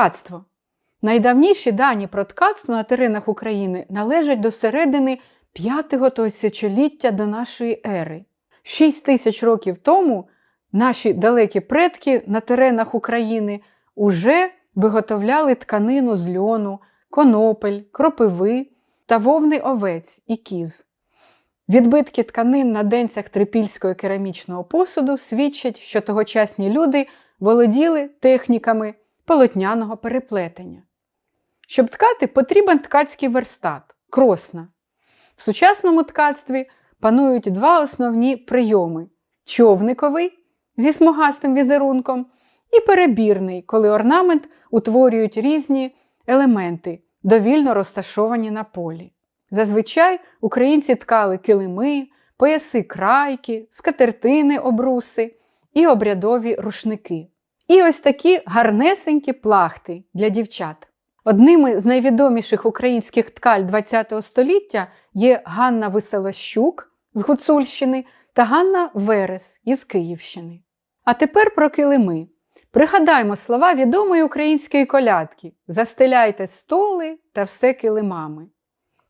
Ткацтво. Найдавніші дані про ткацтво на теренах України належать до середини 5 тисячоліття до нашої ери. 6 тисяч років тому наші далекі предки на теренах України уже виготовляли тканину з льону, конопель, кропиви та вовни овець і кіз. Відбитки тканин на денцях трипільського керамічного посуду свідчать, що тогочасні люди володіли техніками полотняного переплетення. Щоб ткати, потрібен ткацький верстат кросна. В сучасному ткацтві панують два основні прийоми: човниковий зі смугастим візерунком і перебірний, коли орнамент утворюють різні елементи, довільно розташовані на полі. Зазвичай українці ткали килими, пояси крайки, скатертини обруси і обрядові рушники. І ось такі гарнесенькі плахти для дівчат. Одними з найвідоміших українських ткаль ХХ століття є Ганна Веселощук з Гуцульщини та Ганна Верес із Київщини. А тепер про килими. Пригадаймо слова відомої української колядки Застеляйте столи та все килимами.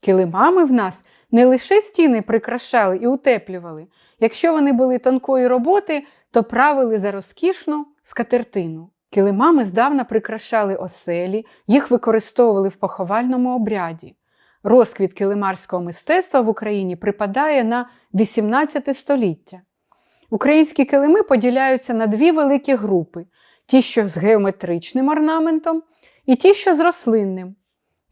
Килимами в нас не лише стіни прикрашали і утеплювали. Якщо вони були тонкої роботи, то правили за розкішну скатертину. Килимами здавна прикрашали оселі, їх використовували в поховальному обряді. Розквіт килимарського мистецтва в Україні припадає на 18 століття. Українські килими поділяються на дві великі групи: ті, що з геометричним орнаментом, і ті, що з рослинним.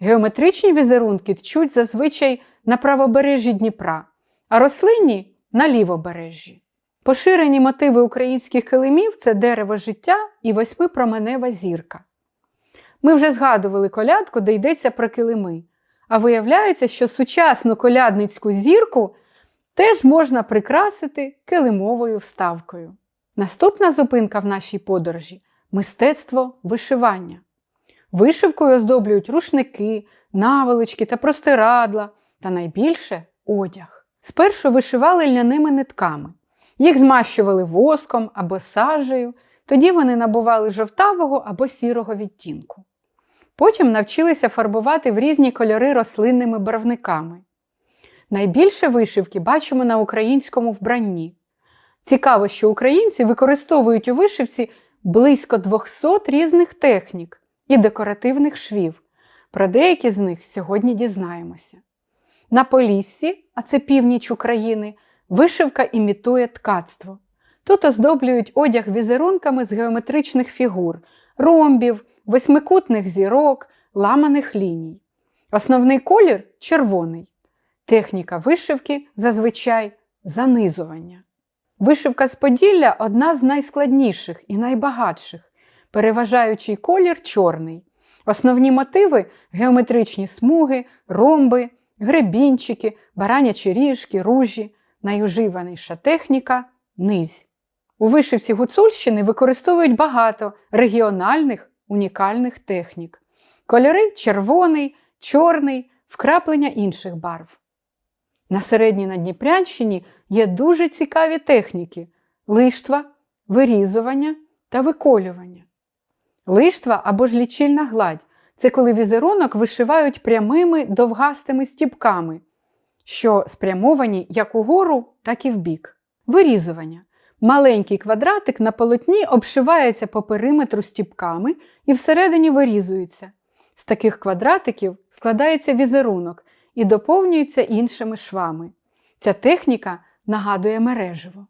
Геометричні візерунки тчуть зазвичай на правобережжі Дніпра, а рослинні на лівобережжі. Поширені мотиви українських килимів це дерево життя і восьмипроменева зірка. Ми вже згадували колядку, де йдеться про килими. А виявляється, що сучасну колядницьку зірку теж можна прикрасити килимовою вставкою. Наступна зупинка в нашій подорожі мистецтво вишивання. Вишивкою оздоблюють рушники, наволочки та простирадла, та найбільше одяг. Спершу вишивали льняними нитками. Їх змащували воском або сажею, тоді вони набували жовтавого або сірого відтінку. Потім навчилися фарбувати в різні кольори рослинними барвниками. Найбільше вишивки бачимо на українському вбранні. Цікаво, що українці використовують у вишивці близько 200 різних технік і декоративних швів. Про деякі з них сьогодні дізнаємося. На Поліссі, а це північ України, вишивка імітує ткацтво. Тут оздоблюють одяг візерунками з геометричних фігур, ромбів, восьмикутних зірок, ламаних ліній. Основний колір червоний. Техніка вишивки зазвичай занизування. Вишивка з Поділля одна з найскладніших і найбагатших, переважаючий колір чорний. Основні мотиви геометричні смуги, ромби, гребінчики, баранячі ріжки, ружі, найуживаніша техніка низь. У вишивці Гуцульщини використовують багато регіональних унікальних технік. Кольори червоний, чорний, вкраплення інших барв. На середній Надніпрянщині є дуже цікаві техніки лиштва, вирізування та виколювання. Лиштва або ж лічильна гладь це коли візерунок вишивають прямими довгастими стіпками, що спрямовані як угору, так і вбік. Вирізування. Маленький квадратик на полотні обшивається по периметру стіпками і всередині вирізується. З таких квадратиків складається візерунок і доповнюється іншими швами. Ця техніка нагадує мереживо.